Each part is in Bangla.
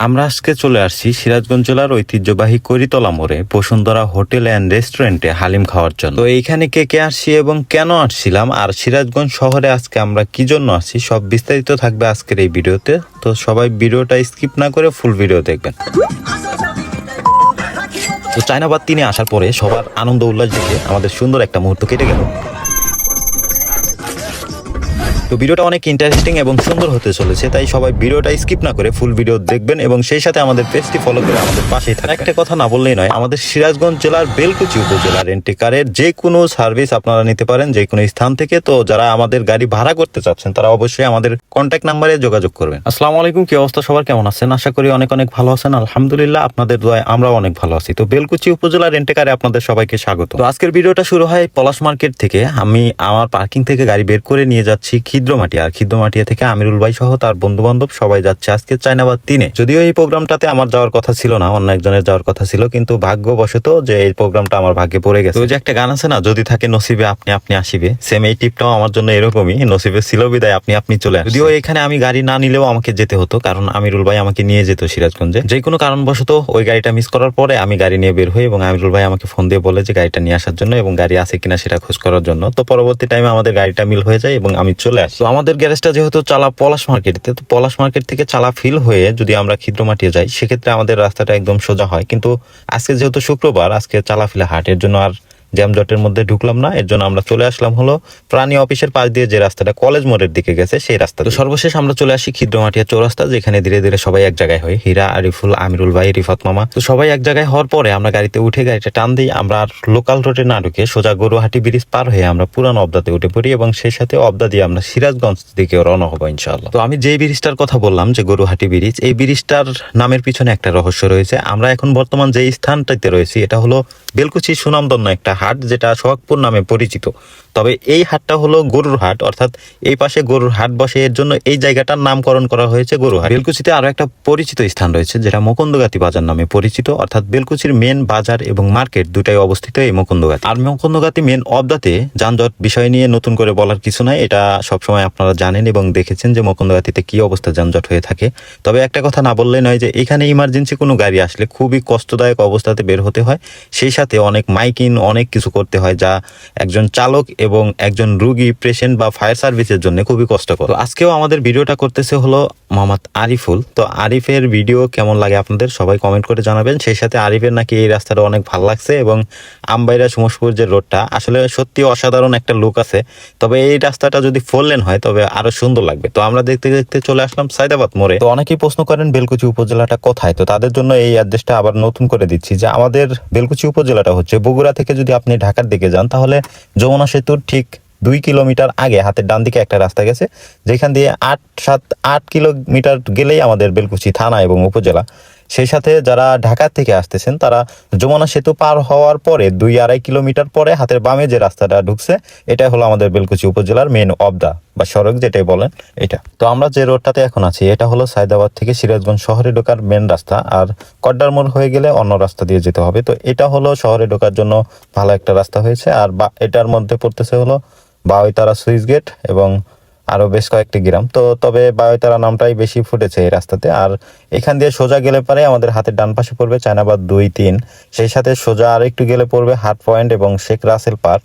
আমরা আজকে চলে আসছি সিরাজগঞ্জ জেলার ঐতিহ্যবাহী করিতলা মোড়ে বসুন্ধরা হোটেল অ্যান্ড রেস্টুরেন্টে হালিম খাওয়ার জন্য। তো এইখানে কে কে আসছি এবং কেন আসছিলাম আর সিরাজগঞ্জ শহরে আজকে আমরা কি জন্য আসছি সব বিস্তারিত থাকবে আজকের এই ভিডিওতে। তো সবাই ভিডিওটা স্কিপ না করে ফুল ভিডিও দেখবেন। তো চায়নাবাদ তিনি আসার পরে সবার আনন্দ উল্লাস দেখে আমাদের সুন্দর একটা মুহূর্ত কেটে গেল। তো ভিডিওটা অনেক ইন্টারেস্টিং এবং সুন্দর হতে চলেছে, তাই সবাই ভিডিওটা স্কিপ না করে ফুল ভিডিও দেখবেন এবং সেই সাথে আমাদের পেজটি ফলো করে আমাদের পাশেই থাকবেন। একটা কথা না বললেই নয়, আমাদের সিরাজগঞ্জ জেলার বেলকুচি উপজেলা রেন্টিকারের যে কোনো সার্ভিস আপনারা নিতে পারেন যে কোনো স্থান থেকে। তো যারা আমাদের গাড়ি ভাড়া করতে চাচ্ছেন, তারা অবশ্যই আমাদের কন্ট্যাক্ট নাম্বারে যোগাযোগ করবেন। আসসালামু আলাইকুম, কি অবস্থা সবার? কেমন আছেন? আশা করি অনেক অনেক ভালো আছেন। আলহামদুলিল্লাহ, আপনাদের দোয়ায় আমরাও অনেক ভালো আছি। তো বেলকুচি উপজেলা রেন্টেকারে আপনাদের সবাইকে স্বাগত। তো আজকের ভিডিওটা শুরু হয় পলাশ মার্কেট থেকে। আমি আমার পার্কিং থেকে গাড়ি বের করে নিয়ে যাচ্ছি খিদ্রমাটি আর খিদ্রমাটিয়া থেকে আমিরুল ভাই সহ তার বন্ধু বান্ধব সবাই যাচ্ছে আজকে চাইনাবাদ তিনে। যদিও এই প্রোগ্রামটাতে আমার যাওয়ার কথা ছিল না, অন্য একজনের যাওয়ার কথা ছিল, কিন্তু ভাগ্যবশত যে এই প্রোগ্রামটা আমার ভাগ্যে পড়ে গেছে। ওই যে একটা গান আছে না, যদি থাকে নসিবে আপনি আপনি আসিবে সেম এই টিপটাও আমার জন্য এরকমই, নসিবে ছিল বিদায়, আপনি আপনি চলে আসেন। যদিও এখানে আমি গাড়ি না নিলেও আমাকে যেতে হতো, কারণ আমিরুল ভাই আমাকে নিয়ে যেত সিরাজগঞ্জে। যে কোনো কারণবশত ওই গাড়িটা মিস করার পরে আমি গাড়ি নিয়ে বের হই এবং আমিরুল ভাই আমাকে ফোন দিয়ে বলে যে গাড়িটা নিয়ে আসার জন্য এবং গাড়ি আছে কিনা সেটা খোঁজ করার জন্য। তো পরবর্তী টাইমে আমাদের গাড়িটা মিল হয়ে যায় এবং আমি চলে আসি তো আমাদের গ্যারেজটা যেহেতু চালা পলাশ মার্কেটে তো পলাশ মার্কেট থেকে চালা ফিল হয়ে যদি আমরা ক্ষিদ্র মাটিয়ে যাই, সেক্ষেত্রে আমাদের রাস্তাটা একদম সোজা হয়। কিন্তু আজকে যেহেতু শুক্রবার, আজকে চালাফিলা হাট হাটের জন্য আর জ্যামজটের মধ্যে ঢুকলাম না। এর জন্য আমরা চলে আসলাম হলো প্রাণী অফিসের পাশ দিয়ে যে রাস্তাটা কলেজ মোড়ের দিকে গেছে সেই রাস্তা তো সর্বশেষ আমরা চলে আসি ক্ষিদ্রমাটিয়া চৌরাস্তা যেখানে ধীরে ধীরে সবাই এক জায়গায় হয়। হীরা আরিফুল আমিরুল ভাই রিফাত মামা। তো সবাই এক জায়গায় হওয়ার পরে আমরা গাড়িতে উঠে গাড়িটা টান দিই আমরা আর লোকাল রোডে না ঢুকে সোজা গরুহাটি ব্রিজ পার হয়ে আমরা পুরান অবদাতে উঠে পড়ি এবং সেই সাথে অবদা দিয়ে আমরা সিরাজগঞ্জ দিকে রওনা হব ইনশাআল্লাহ। তো আমি যে ব্রিজটার কথা বললাম যে গরুহাটি ব্রিজ এই ব্রিজটার নামের পিছনে একটা রহস্য রয়েছে। আমরা এখন বর্তমান যে স্থানটাতে রয়েছি এটা হলো বেলকুচি সুনামধন্য একটা হাট যেটা সোহাগপুর নামে পরিচিত। তবে এই হাটটা হলো গরুর হাট, অর্থাৎ এই পাশে গরুর হাট বসে এর জন্য এই জায়গাটার নামকরণ করা হয়েছে গরু হাট। বেলকুচিতে আরও একটা পরিচিত স্থান রয়েছে, যেটা মুকুন্দগাতি বাজার নামে পরিচিত, অর্থাৎ বেলকুচির মেন বাজার এবং মার্কেট দুটাই অবস্থিত এই মুকুন্দগাতি। আর মুকুন্দগাতি মেন অবদাতে যানজট বিষয় নিয়ে নতুন করে বলার কিছু নাই, এটা সবসময় আপনারা জানেন এবং দেখেছেন যে মুকুন্দগাতিতে কি অবস্থা যানজট হয়ে থাকে। তবে একটা কথা না বললে নয় যে এখানে ইমার্জেন্সি কোনো গাড়ি আসলে খুবই কষ্টদায়ক অবস্থাতে বের হতে হয়, সেই সাথে অনেক মাইকিন অনেক কিছু করতে হয় যা একজন চালক এবং একজন রুগী পেশেন্ট বা ফায়ার সার্ভিসের জন্য খুবই কষ্টকর। আজকেও আমাদের ভিডিওটা করতেছে হলো মোহাম্মদ আরিফুল। তো আরিফের ভিডিও কেমন লাগে আপনাদের সবাই কমেন্ট করে জানাবেন। সেই সাথে আরিফের নাকি এই রাস্তাটা অনেক ভালো লাগছে এবং আমবাইরা সুমসপুর যে রোডটা আসলে সত্যি অসাধারণ একটা লুক আছে। তবে এই রাস্তাটা যদি ফোর লেন হয়, তবে আরও সুন্দর লাগবে। তো আমরা দেখতে দেখতে চলে আসলাম সাইদাবাদ মোড়ে। তো অনেকেই প্রশ্ন করেন, বেলকুচি উপজেলাটা কোথায়? তো তাদের জন্য এই অ্যাড্রেসটা আবার নতুন করে দিচ্ছি যে আমাদের বেলকুচি উপজেলাটা হচ্ছে বগুড়া থেকে যদি আপনি ঢাকার দিকে যান, তাহলে যমুনা সেতুর ঠিক দুই কিলোমিটার আগে হাতের ডান দিকে একটা রাস্তা গেছে, যেখান দিয়ে আট সাত, আট কিলোমিটার গেলেই আমাদের বেলকুচি থানা এবং উপজেলা। সেই সাথে যারা ঢাকা থেকে আসতেছেন, তারা যমুনা সেতু পার হওয়ার পরে দুই আড়াই কিলোমিটার পরে হাতের বামে যে রাস্তাটা ঢুকছে এটা হলো আমাদের বেলকুচি উপজেলার মেন অবদা বা সড়ক যেটাই বলেন এটা। তো আমরা যে রোডটাতে এখন আছি, এটা হলো সায়দাবাদ থেকে সিরাজগঞ্জ শহরে ঢোকার মেন রাস্তা। আর কড্ডার মোড় হয়ে গেলে অন্য রাস্তা দিয়ে যেতে হবে। তো এটা হলো শহরে ঢোকার জন্য ভালো একটা রাস্তা হয়েছে। আর বা, এটার মধ্যে পড়তেছে হলো বাউইতারা সুইচ গেট এবং আরও বেশ কয়েকটি গ্রাম। তো তবে বায়ুতারা নামটাই বেশি ফুটেছে এই রাস্তাতে। আর এখান দিয়ে সোজা গেলে পরে আমাদের হাতের ডান পাশে পড়বে চায়নাবাদ দুই তিন। সেই সাথে সোজা আর একটু গেলে পড়বে হাট পয়েন্ট এবং শেখ রাসেল পার্ক।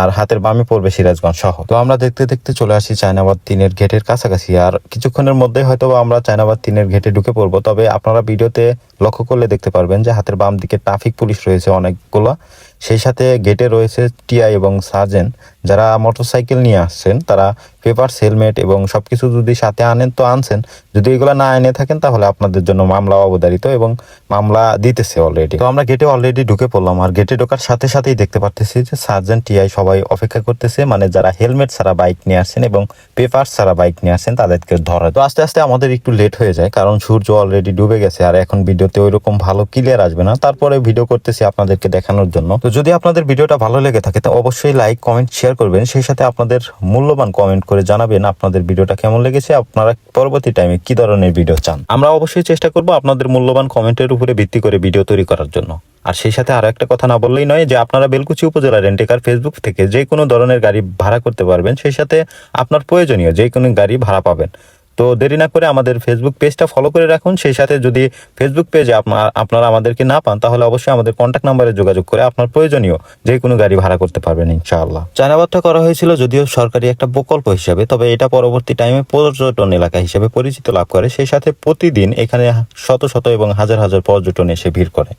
আর হাতের বামে পড়বে সিরাজগঞ্জ শহর। তো আমরা দেখতে দেখতে চলে আসি চায়নাবাদ তিনের গেটের কাছাকাছি। আর কিছুক্ষণের মধ্যে হয়তো আমরা চায়নাবাদ তিনের গেটে ঢুকে পড়ব। তবে আপনারা ভিডিওতে লক্ষ্য করলে দেখতে পারবেন যে হাতের বাম দিকে ট্রাফিক পুলিশ রয়েছে অনেকগুলো। সেই সাথে গেটে রয়েছে টিআই এবং সার্জেন যারা মোটরসাইকেল নিয়ে আসছেন, তারা পেপার হেলমেট এবং সব কিছু যদি সাথে আনেন তো আনছেন। যদি এগুলো না এনে থাকেন, তাহলে আপনাদের জন্য মামলা অবধারিত এবং মামলা দিতেছে অলরেডি তো আমরা গেটে অলরেডি ঢুকে পড়লাম। আর গেটে ঢোকার সাথে সাথেই দেখতে পারতেছি যে সার্জেন টিআই সবাই অপেক্ষা করতেছে মানে যারা হেলমেট ছাড়া বাইক নিয়ে আসছেন এবং পেপার ছাড়া বাইক নিয়ে আসছেন, তাদেরকে ধরে। তো আস্তে আস্তে আমাদের একটু লেট হয়ে যায়, কারণ সূর্য অলরেডি ডুবে গেছে। আর এখন ভিডিওতে ওইরকম ভালো ক্লিয়ার আসবে না। তারপরে ভিডিও করতেছি আপনাদেরকে দেখানোর জন্য। তো যদি আপনাদের ভিডিওটা ভালো লেগে থাকে, তো অবশ্যই লাইক কমেন্ট শেয়ার করবেন। সেই সাথে আপনাদের মূল্যবান কমেন্ট করে জানাবেন আপনাদের ভিডিওটা কেমন লেগেছে, আপনারা পরবর্তী টাইমে কি ধরনের ভিডিও চান। আমরা অবশ্যই চেষ্টা করব আপনাদের মূল্যবান কমেন্টের উপরে ভিত্তি করে ভিডিও তৈরি করার জন্য। আর সেই সাথে আরও একটা কথা না বললেই নয় যে, আপনারা বেলকুচি উপজেলা রেন্টেকার ফেসবুক থেকে যে কোনো ধরনের গাড়ি ভাড়া করতে পারবেন। সেই সাথে আপনার প্রয়োজনীয় যে কোনো গাড়ি ভাড়া পাবেন। তো দেরি না করে আমাদের ফেসবুক পেজটা ফলো করে রাখুন। সেই সাথে যদি ফেসবুক পেজে আপনার আপনারা আমাদেরকে না পান, তাহলে অবশ্যই আমাদের কন্ট্যাক্ট নাম্বারে যোগাযোগ করে আপনার প্রয়োজনীয় যে কোনো গাড়ি ভাড়া করতে পারবেন, ইনশাআল্লাহ। চায়নাবাদটা করা হয়েছিল যদিও সরকারি একটা প্রকল্প হিসাবে, তবে এটা পরবর্তী টাইমে পর্যটন এলাকা হিসেবে পরিচিত লাভ করে। সেই সাথে প্রতিদিন এখানে শত শত এবং হাজার হাজার পর্যটন এসে ভিড় করে।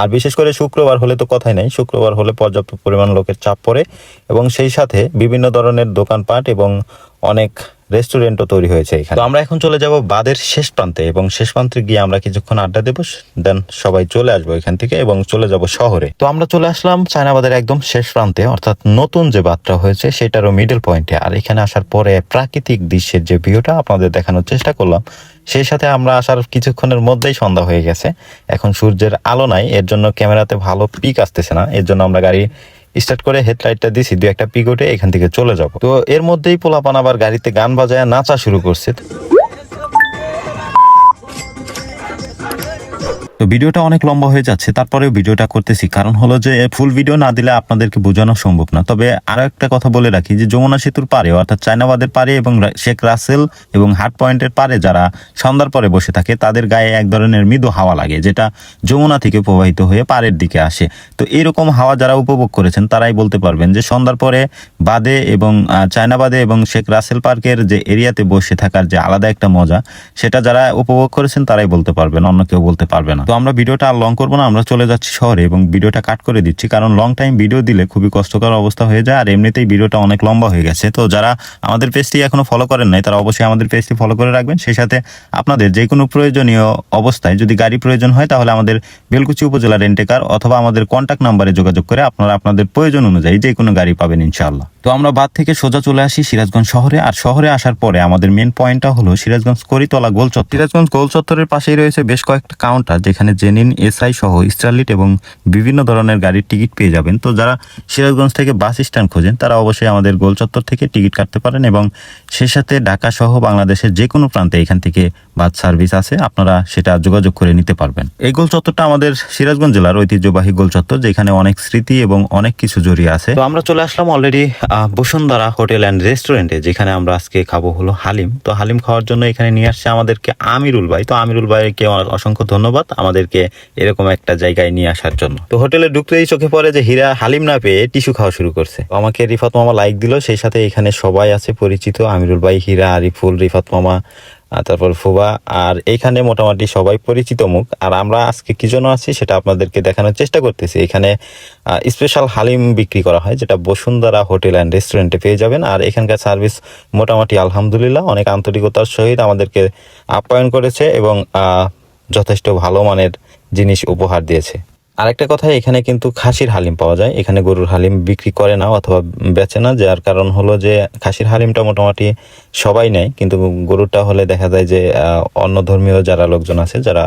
আর বিশেষ করে শুক্রবার হলে তো কথাই নাই, শুক্রবার হলে পর্যাপ্ত পরিমাণ লোকের চাপ পড়ে এবং সেই সাথে বিভিন্ন ধরনের দোকানপাট এবং অনেক রেস্টুরেন্টও তৈরি হয়েছে এখানে। তো আমরা এখন চলে যাব বাদের শেষ প্রান্তে এবং শেষ প্রান্তে গিয়ে আমরা কিছুক্ষণ আড্ডা দেবো দেন সবাই চলে আসব এখান থেকে এবং চলে যাব শহরে। তো আমরা চলে আসলাম চায়নাবাদের একদম শেষ প্রান্তে, অর্থাৎ নতুন যে বাদটা হয়েছে সেটারও মিডল পয়েন্টে আর এখানে আসার পরে প্রাকৃতিক দৃশ্যের যে ভিউটা আপনাদের দেখানোর চেষ্টা করলাম, সেই সাথে আমরা আসার কিছুক্ষণের মধ্যেই সন্ধ্যা হয়ে গেছে। এখন সূর্যের আলো নাই, এর জন্য ক্যামেরাতে ভালো পিক আসতেছে না, এর জন্য আমরা গাড়ি স্টার্ট করে হেডলাইটটা দিছি দু একটা পিগোটে এখান থেকে চলে যাব। তো এর মধ্যেই পোলাপান আবার গাড়িতে গান বাজায় নাচা শুরু করছে। তো ভিডিওটা অনেক লম্বা হয়ে যাচ্ছে, তারপরেও ভিডিওটা করতেছি। কারণ হলো যে ফুল ভিডিও না দিলে আপনাদেরকে বোঝানো সম্ভব না। তবে আরও একটা কথা বলে রাখি যে, যমুনা সেতুর পারে অর্থাৎ চায়নাবাদের পারে এবং শেখ রাসেল এবং হার্ট পয়েন্টের পারে যারা সন্ধ্যার পরে বসে থাকে, তাদের গায়ে এক ধরনের মৃদু হাওয়া লাগে, যেটা যমুনা থেকে প্রবাহিত হয়ে পাড়ের দিকে আসে। তো এরকম হাওয়া যারা উপভোগ করেছেন, তারাই বলতে পারবেন যে, সন্ধ্যার পরে বাদে এবং চায়নাবাদে এবং শেখ রাসেল পার্কের যে এরিয়াতে বসে থাকার যে আলাদা একটা মজা, সেটা যারা উপভোগ করেছেন, তারাই বলতে পারবেন, অন্য কেউ বলতে পারবে না। আমরা ভিডিওটা আর লং করব না, আমরা চলে যাচ্ছি শহরে এবং ভিডিওটা কাট করে দিচ্ছি। কারণ লং টাইম ভিডিও দিলে খুবই কষ্টকর অবস্থা হয়ে যায়, আর এমনিতেই ভিডিওটা অনেক লম্বা হয়ে গেছে। তো যারা আমাদের পেজটি এখনও ফলো করেন নাই, তারা অবশ্যই আমাদের পেজটি ফলো করে রাখবেন। সেই সাথে আপনাদের যে কোনো প্রয়োজনীয় অবস্থায় যদি গাড়ি প্রয়োজন হয়, তাহলে আমাদের বেলকুচি উপজেলা রেন্টেকার অথবা আমাদের কন্ট্যাক্ট নাম্বারে যোগাযোগ করে আপনারা আপনাদের প্রয়োজন অনুযায়ী যে কোনো গাড়ি পাবেন ইনশাআল্লাহ। তো আমরা বাদ থেকে সোজা চলে আসি সিরাজগঞ্জ শহরে, আর শহরে আসার পরে আমাদের মেন পয়েন্টটা হলো সিরাজগঞ্জ করিতলা গোল চত্বর সিরাজগঞ্জ গোল চত্বরের পাশেই রয়েছে বেশ কয়েকটা কাউন্টার যেখানে জেনিন, এসআই সহ স্টারলিট এবং বিভিন্ন ধরনের গাড়ির টিকিট পেয়ে যাবেন। তো যারা সিরাজগঞ্জ থেকে বাস স্ট্যান্ড খোঁজেন, তারা অবশ্যই আমাদের গোলচত্বর থেকে টিকিট কাটতে পারেন এবং সে সাথে ঢাকা সহ বাংলাদেশের যে কোনো প্রান্তে এখান থেকে বাস সার্ভিস আছে, আপনারা সেটা যোগাযোগ করে নিতে পারবেন। এই গোল চত্বরটা আমাদের সিরাজগঞ্জ জেলার ঐতিহ্যবাহী গোল চত্বর যেখানে অনেক স্মৃতি এবং অনেক কিছু জড়িয়ে আছে। তো আমরা চলে আসলাম অলরেডি বসুন্ধরা হোটেল অ্যান্ড রেস্টুরেন্টে যেখানে আমরা আজকে খাব হলো হালিম। তো হালিম খাওয়ার জন্য এখানে নিয়ে আসছে আমাদেরকে আমিরুল ভাই। তো আমিরুল ভাইকে অসংখ্য ধন্যবাদ আমাদেরকে এরকম একটা জায়গায় নিয়ে আসার জন্য। তো হোটেলে ঢুকতেই চোখে পড়ে যে হীরা হালিম না পেয়ে টিস্যু খাওয়া শুরু করছে। আমাকে রিফাত মামা লাইক দিল, সেই সাথে এখানে সবাই আছে পরিচিত। আমিরুল ভাই, হীরা, আরিফুল, রিফাত মামা তারপর ফুবা। আর এখানে মোটামুটি সবাই পরিচিত মুখ। আর আমরা আজকে কি জন্য আছি সেটা আপনাদেরকে দেখানোর চেষ্টা করতেছি। এখানে স্পেশাল হালিম বিক্রি করা হয়, যেটা বসুন্ধরা হোটেল অ্যান্ড রেস্টুরেন্টে পেয়ে যাবেন। আর এখানকার সার্ভিস মোটামুটি আলহামদুলিল্লাহ, অনেক আন্তরিকতার সহিত আমাদেরকে আপ্যায়ন করেছে এবং যথেষ্ট ভালো মানের জিনিস উপহার দিয়েছে। আরেকটা কথা, এখানে কিন্তু খাসির হালিম পাওয়া যায়। এখানে গরুর হালিম বিক্রি করে না অথবা বেচে না, যার কারণ হলো যে খাসির হালিমটা মোটামুটি সবাই নেয়। কিন্তু গরুরটা হলে দেখা যায় যে অন্য ধর্মীয় যারা লোকজন আছে, যারা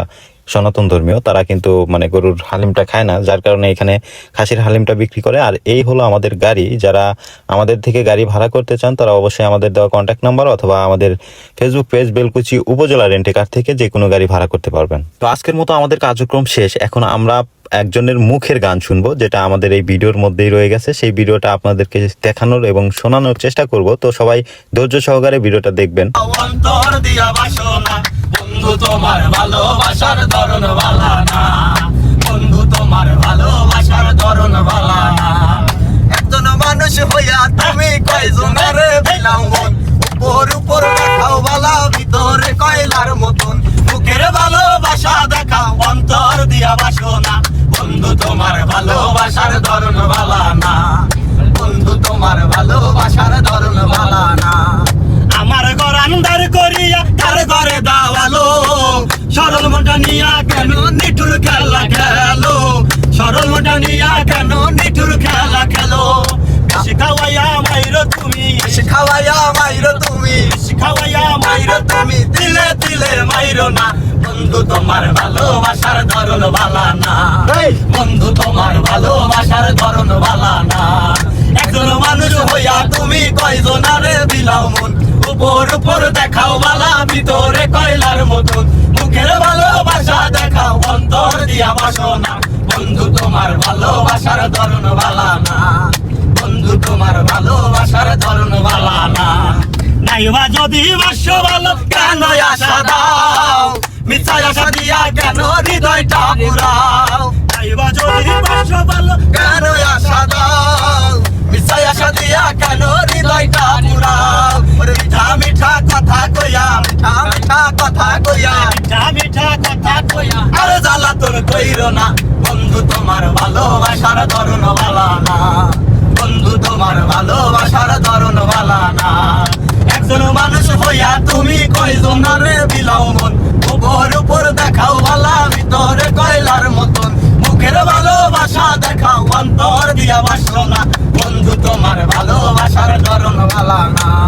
সনাতন ধর্মীয়, তারা কিন্তু মানে গরুর হালিমটা খায় না, যার কারণে এখানে খাসির হালিমটা বিক্রি করে। আর এই হলো আমাদের গাড়ি। যারা আমাদের থেকে গাড়ি ভাড়া করতে চান, তারা অবশ্যই আমাদের দেওয়া কন্ট্যাক্ট নাম্বার অথবা আমাদের ফেসবুক পেজ বেলকুচি উপজেলা রেন্টেকার থেকে যে কোনো গাড়ি ভাড়া করতে পারবেন। তো আজকের মতো আমাদের কার্যক্রম শেষ। এখন আমরা একজনের মুখের গান শুনব, যেটা আমাদের এই ভিডিওর মধ্যেই রয়ে গেছে। সেই ভিডিওটা আপনাদেরকে দেখানোর এবং শোনানোর চেষ্টা করব। তো সবাই ধৈর্য সহকারে ভিডিওটা দেখবেন। তোমার ভালোবাসার না। ভালোবাসার ধরন বালা না। আমার ঘর আন্দার করিয়া তার ঘরে দাওয়ালো। সরল মোটা নিয়া কেন নিঠুর খেলা খেলো? সরল মোটা নিয়া কেন নিঠুর খেলা খেলো? বেশি খাওয়াইয়া মাইরো তুমি বেশি খাওয়াইয়া মাইরো তুমি বেশি খাওয়াইয়া মাইরো তুমি দিলে দিলে মাইরো না। বন্ধু তোমার ভালোবাসার ধরন বালা না বন্ধু তোমার ভালোবাসার ধরন বালা না। একজন মানুষ হইয়া তুমি কয়জনারে দিলাও মন? উপর উপর দেখাও বালা, ভিতরে কয়লার মতন। মুখের ভালোবাসা দেখাও, অন্তর দিয়া বাসনা বন্ধু, তোমার ভালোবাসার ধরন বালা না। বন্ধু, তোমার ভালোবাসার ধরন বালা না। নাইবা যদি বাস্য ভালো কেন আশা দাও। মিথ্যা আশা দিয়া কেন হৃদয়টা পুরাও? চাইবা যদি পাঁচশো ভালো কেন আশা দাও। মিথ্যা আশা কেন হৃদয়টা পুরাও? ওরে মিঠা মিঠা কথা কইয়া মিঠা মিঠা কথা কইয়া। মিঠা মিঠা কথা কইয়া। আর জ্বালা তোর কইর না বন্ধু তোমার ভালোবাসার ধরন বালা না। বন্ধু তোমার ভালোবাসার ধরন বালা না। একজন মানুষ হইয়া তুমি কয়জন রে বিলাও মন? উপর উপর দেখাও ভালা ভিতরে কয়লার মতন। মুখের ভালোবাসা দেখাও অন্তর দিয়া বাসো না। মালানা